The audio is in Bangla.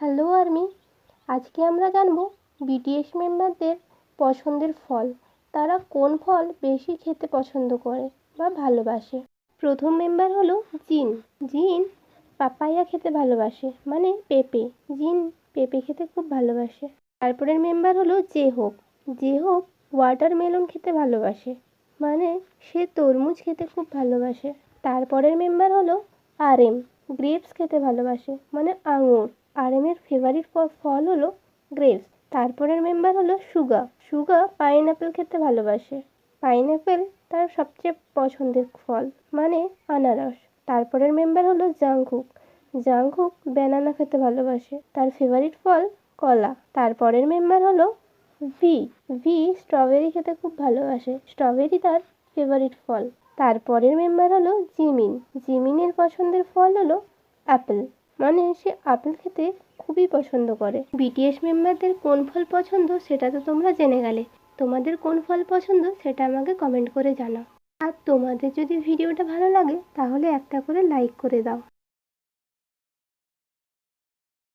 হ্যালো আর্মি, আজকে আমরা জানব বিটিএস মেম্বারদের পছন্দের ফল। তারা কোন ফল বেশি খেতে পছন্দ করে বা ভালোবাসে? প্রথম মেম্বার হলো জিন। জিন পাপায়া খেতে ভালোবাসে মানে পেঁপে। জিন পেঁপে খেতে খুব ভালোবাসে। তারপরের মেম্বার হলো জেহোপ জেহোপ ওয়াটারমেলন খেতে ভালোবাসে মানে সে তরমুজ খেতে খুব ভালোবাসে। তারপরের মেম্বার হলো আরএম, গ্রেপস খেতে ভালোবাসে মানে আঙুর। আরএমের ফেভারিট ফল হলো গ্রেপস তারপরের মেম্বার হলো সুগা সুগা পাইনঅ্যাপেল খেতে ভালোবাসে। পাইনঅ্যাপেল তার সবচেয়ে পছন্দের ফল মানে আনারস। তারপরের মেম্বার হলো জাংকুক জাংকুক ব্যানানা খেতে ভালোবাসে। তার ফেভারিট ফল কলা। তারপরের মেম্বার হলো ভি ভি স্ট্রবেরি খেতে খুব ভালোবাসে। স্ট্রবেরি তার ফেভারিট ফল। তারপরের মেম্বার হলো জিমিন। জিমিনের পছন্দের ফল হলো অ্যাপেল মানে সে আপেল খেতে খুবই পছন্দ করে। বিটিএস মেম্বারদের কোন ফল পছন্দ সেটা তো তোমরা জেনে গেলে। তোমাদের কোন ফল পছন্দ সেটা আমাকে কমেন্ট করে জানাও। আর তোমাদের যদি ভিডিওটা ভালো লাগে তাহলে একটা করে লাইক করে দাও।